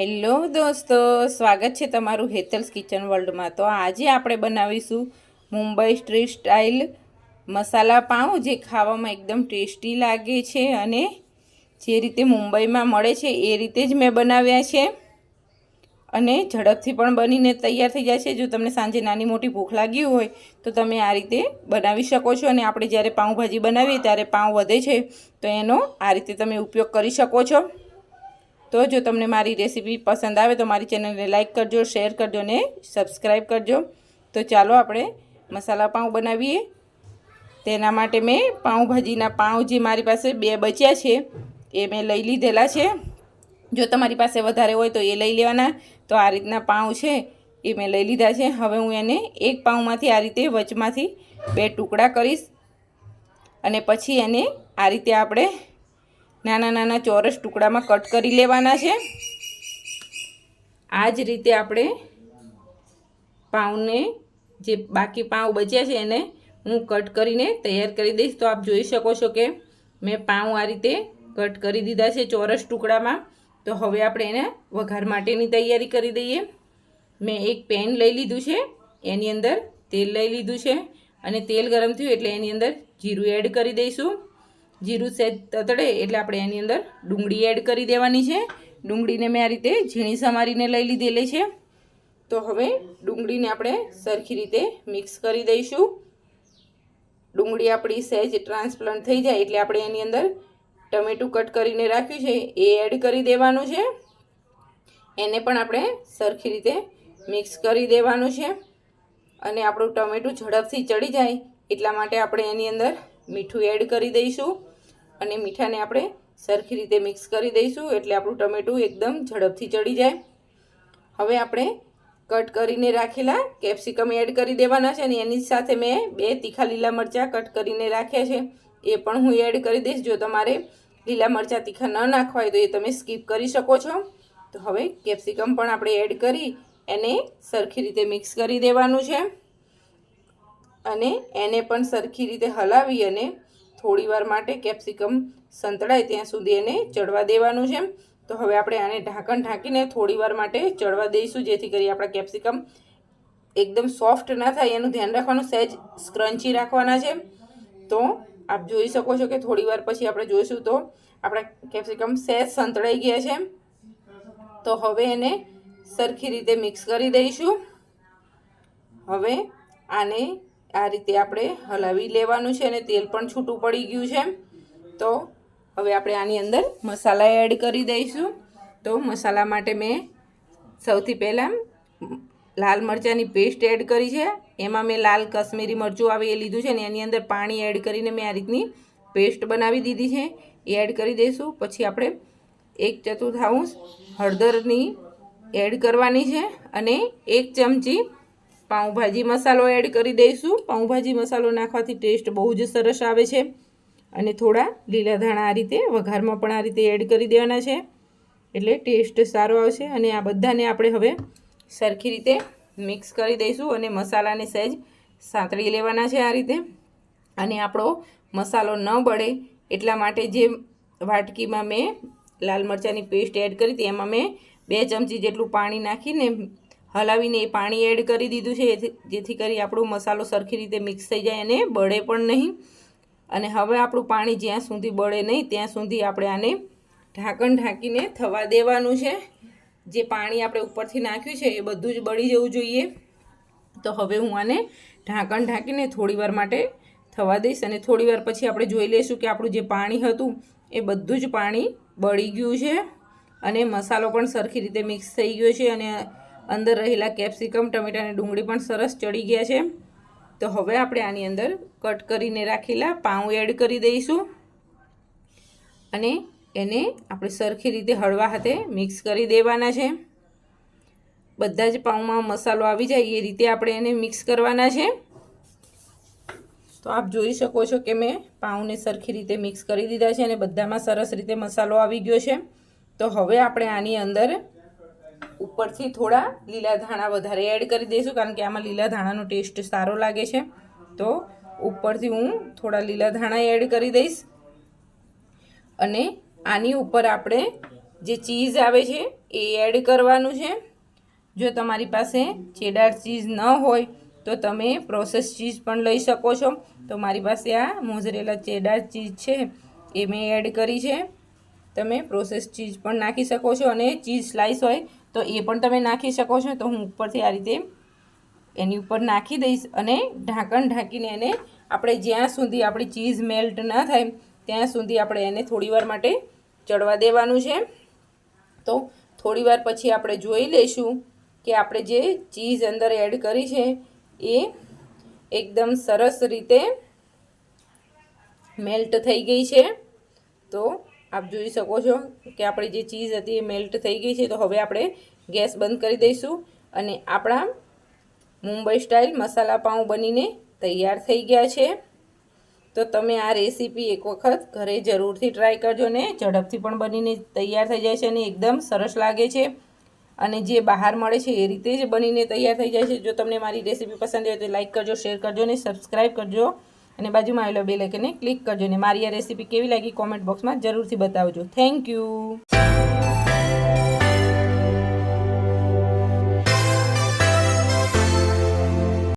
Hello દોસ્તો, સ્વાગત છે તમારું હેતલ્સ કિચન વર્લ્ડમાં. તો આજે આપણે બનાવીશું મુંબઈ સ્ટ્રીટ સ્ટાઇલ મસાલા પાઉં, જે ખાવામાં એકદમ ટેસ્ટી લાગે છે અને જે રીતે મુંબઈમાં મળે છે એ રીતે જ મેં બનાવ્યા છે. અને ઝડપથી પણ બનીને તૈયાર થઈ જાય છે. જો તમને સાંજે નાની મોટી ભૂખ લાગી હોય, તો તમે આ રીતે બનાવી શકો છો. અને આપણે જ્યારે પાઉંભાજી બનાવીએ ત્યારે પાઉં વધે છે, તો એનો આ રીતે તમે ઉપયોગ કરી શકો છો. તો જો તમને મારી રેસીપી પસંદ આવે તો મારી ચેનલને લાઇક કરજો, શેર કરજો ને સબસ્ક્રાઈબ કરજો. તો ચાલો આપણે મસાલા પાઉં બનાવીએ. તેના માટે મેં પાઉંભાજીના પાઉં જે મારી પાસે બે બચ્યા છે, એ મેં લઈ લીધેલા છે. જો તમારી પાસે વધારે હોય તો એ લઈ લેવાના. તો આ રીતના પાઉં છે, એ મેં લઈ લીધા છે. હવે હું એને એક પાઉંમાંથી આ રીતે વચમાંથી બે ટુકડા કરીશ. અને પછી એને આ રીતે આપણે નાના નાના ચોરસ ટુકડામાં કટ કરી લેવાના છે. આ જ રીતે આપણે પાઉંને જે બાકી પાઉં બચ્યા છે એને હું કટ કરીને તૈયાર કરી દઈશ. તો આપ જોઈ શકો છો કે મેં પાઉં આ રીતે કટ કરી દીધા છે ચોરસ ટુકડામાં. તો હવે આપણે એને વઘાર માટેની તૈયારી કરી દઈએ. મેં એક પેન લઈ લીધું છે, એની અંદર તેલ લઈ લીધું છે અને તેલ ગરમ થયું એટલે એની અંદર જીરું એડ કરી દઈશું. જીરું સહેજ તતડે એટલે આપણે એની અંદર ડુંગળી એડ કરી દેવાની છે. ડુંગળીને મેં આ રીતે ઝીણી સમારીને લઈ લીધેલી છે. તો હવે ડુંગળીને આપણે સરખી રીતે મિક્સ કરી દઈશું. ડુંગળી આપણી સહેજ ટ્રાન્સપ્લાન્ટ થઈ જાય એટલે આપણે એની અંદર ટમેટું કટ કરીને રાખ્યું છે, એ એડ કરી દેવાનું છે. એને પણ આપણે સરખી રીતે મિક્સ કરી દેવાનું છે. અને આપણું ટમેટું ઝડપથી ચડી જાય એટલા માટે આપણે એની અંદર મીઠું એડ કરી દઈશું. અને મીઠાને આપણે સરખી રીતે મિક્સ કરી દઈશું એટલે આપણું ટમેટું એકદમ ઝડપથી ચડી જાય. હવે આપણે કટ કરીને રાખેલા કેપ્સિકમ એડ કરી દેવાના છે અને એની સાથે મેં બે તીખા લીલા મરચાં કટ કરીને રાખ્યા છે. એ પણ હું એડ કરી દઈશ. જો તમારે લીલા મરચાં તીખા ન નાખવા હોય તો એ તમે સ્કીપ કરી શકો છો. તો હવે કેપ્સિકમ પણ આપણે એડ કરી એને સરખી રીતે મિક્સ કરી દેવાનું છે. અને એને પણ સરખી રીતે હલાવી અને થોડી વાર માટે કેપ્સિકમ સંતળાય ત્યાં સુધી એને ચડવા દેવાનું છે. તો હવે આપણે આને ઢાંકણ ઢાંકીને થોડીવાર માટે ચડવા દઈશું, જેથી કરી આપણા કેપ્સિકમ એકદમ સોફ્ટ ના થાય. એનું ધ્યાન રાખવાનું, સહેજ સ્ક્રન્ચી રાખવાના છે. તો આપ જોઈ શકો છો કે થોડીવાર પછી આપણે જોઈશું તો આપણા કેપ્સિકમ સહેજ સંતળાઈ ગયા છે. તો હવે એને સરખી રીતે મિક્સ કરી દઈશું. હવે આને આ રીતે આપણે હલાવી લેવાનું છે અને તેલ પણ છૂટું પડી ગયું છે. તો હવે આપણે આની અંદર મસાલા એડ કરી દઈશું. તો મસાલા માટે મેં સૌથી પહેલાં લાલ મરચાંની પેસ્ટ એડ કરી છે. એમાં મેં લાલ કશ્મીરી મરચું આવે એ લીધું છે ને એની અંદર પાણી એડ કરીને મેં આ રીતની પેસ્ટ બનાવી દીધી છે. એ એડ કરી દઈશું. પછી આપણે એક ચતુર્થાંશ હળદરની એડ કરવાની છે અને એક ચમચી પાઉંભાજી મસાલો એડ કરી દઈશું. પાઉંભાજી મસાલો નાખવાથી ટેસ્ટ બહુ જ સરસ આવે છે. અને થોડા લીલા ધાણા આ રીતે વઘારમાં પણ આ રીતે એડ કરી દેવાના છે. એટલે ટેસ્ટ સારો આવશે અને આ બધાને આપણે હવે સરખી રીતે મિક્સ કરી દઈશું અને મસાલાને સહેજ સાંતળી લેવાના છે આ રીતે. અને આપણો મસાલો ન બળે એટલા માટે જે વાટકીમાં મેં લાલ મરચાંની પેસ્ટ એડ કરી હતી, એમાં મેં બે ચમચી જેટલું પાણી નાખીને હલાવીને એ પાણી એડ કરી દીધું છે જેથી કરી આપણો મસાલો સરખી રીતે મિક્સ થઈ જાય અને બળે પણ નહીં. અને હવે આપણું પાણી જ્યાં સુધી બળે નહીં, ત્યાં સુધી આપણે આને ઢાંકણ ઢાંકીને થવા દેવાનું છે. જે પાણી આપણે ઉપરથી નાખ્યું છે, એ બધું જ બળી જવું જોઈએ. તો હવે હું આને ઢાંકણ ઢાંકીને થોડીવાર માટે થવા દઈશ અને થોડીવાર પછી આપણે જોઈ લઈશું કે આપણું જે પાણી હતું, એ બધું જ પાણી બળી ગયું છે. અને મસાલો પણ સરખી રીતે મિક્સ થઈ ગયો છે અને અંદર રહેલા કેપ્સિકમ, ટમેટા અને ડુંગળી પણ સરસ ચડી ગયા છે. તો હવે આપણે આની અંદર કટ કરીને રાખેલા પાઉં એડ કરી દઈશું. અને એને આપણે સરખી રીતે હળવા હાથે મિક્સ કરી દેવાના છે. બધા જ પાઉંમાં મસાલો આવી જાય એ રીતે આપણે એને મિક્સ કરવાના છે. તો આપ જોઈ શકો છો કે મેં પાઉંને સરખી રીતે મિક્સ કરી દીધા છે અને બધામાં સરસ રીતે મસાલો આવી ગયો છે. તો હવે આપણે આની અંદર ઉપરથી થોડા લીલા ધાણા વધારે એડ કરી દઈશું, કારણ કે આમાં લીલા ધાણાનો ટેસ્ટ સારો લાગે છે. તો ઉપરથી હું થોડા લીલા ધાણા એડ કરી દઈશ. અને આની ઉપર આપણે જે ચીઝ આવે છે એ એડ કરવાનું છે. જો તમારી પાસે ચેડાર ચીઝ ન હોય, તો તમે પ્રોસેસ ચીઝ પણ લઈ શકો છો. તો મારી પાસે આ મોઝરેલા ચેડાર ચીઝ છે, એ મેં એડ કરી છે. તમે પ્રોસેસ ચીઝ પણ નાખી શકો છો અને ચીઝ સ્લાઈસ હોય તો એ પણ તમે નાખી શકો છો. તો હું ઉપરથી આ રીતે એની ઉપર નાખી દઈશ અને ઢાંકણ ઢાંકીને એને આપણે જ્યાં સુધી આપણી ચીઝ મેલ્ટ ના થાય ત્યાં સુધી આપણે એને થોડીવાર માટે ચડવા દેવાનું છે. તો થોડીવાર પછી આપણે જોઈ લઈશું કે આપણે જે ચીઝ અંદર એડ કરી છે એ એકદમ સરસ રીતે મેલ્ટ થઈ ગઈ છે. તો આપ જોઈ શકો છો કે આપણી જે ચીઝ હતી એ મેલ્ટ થઈ ગઈ છે, તો હવે આપણે ગેસ બંધ કરી દઈશું અને આપણા મુંબઈ સ્ટાઇલ મસાલા પાઉં બનીને તૈયાર થઈ ગયા છે. તો તમે આ રેસીપી એક વખત ઘરે જરૂરથી ટ્રાય કરજો ને, ઝડપથી પણ બનીને તૈયાર થઈ જાય છે અને એકદમ સરસ લાગે છે. અને જે બહાર મળે છે એ રીતે જ બનીને તૈયાર થઈ જાય છે. જો તમને મારી રેસીપી પસંદ આવે તો લાઇક કરજો શેર કરજો અને સબસ્ક્રાઈબ કરજો. અને બાજુમાં આવેલો બે લાઇકને ક્લિક કરજો અને મારી આ રેસીપી કેવી લાગી કોમેન્ટ બોક્સમાં જરૂરથી બતાવજો. Thank you